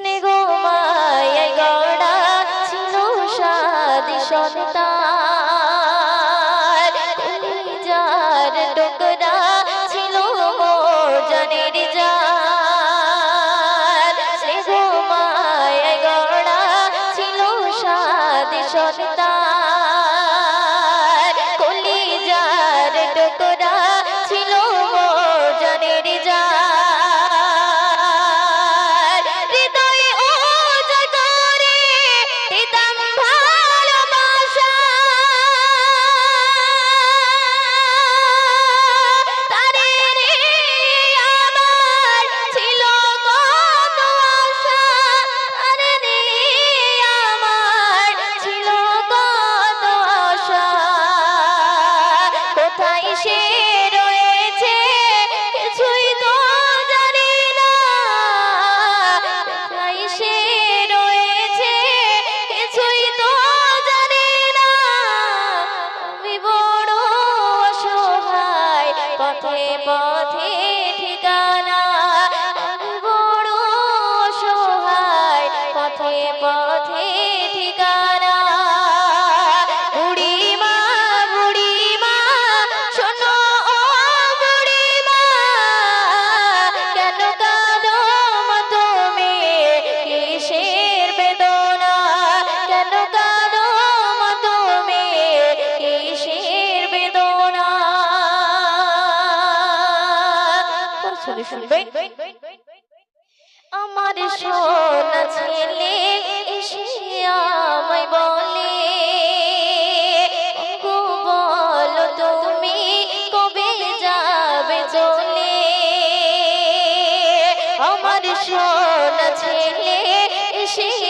snake পথে পথে ঠিকা শুনবেন আমার সোনা ছেলে এসে আমায় বলে বলো তুমি কবে সোনা ছেলে এসে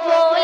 boy.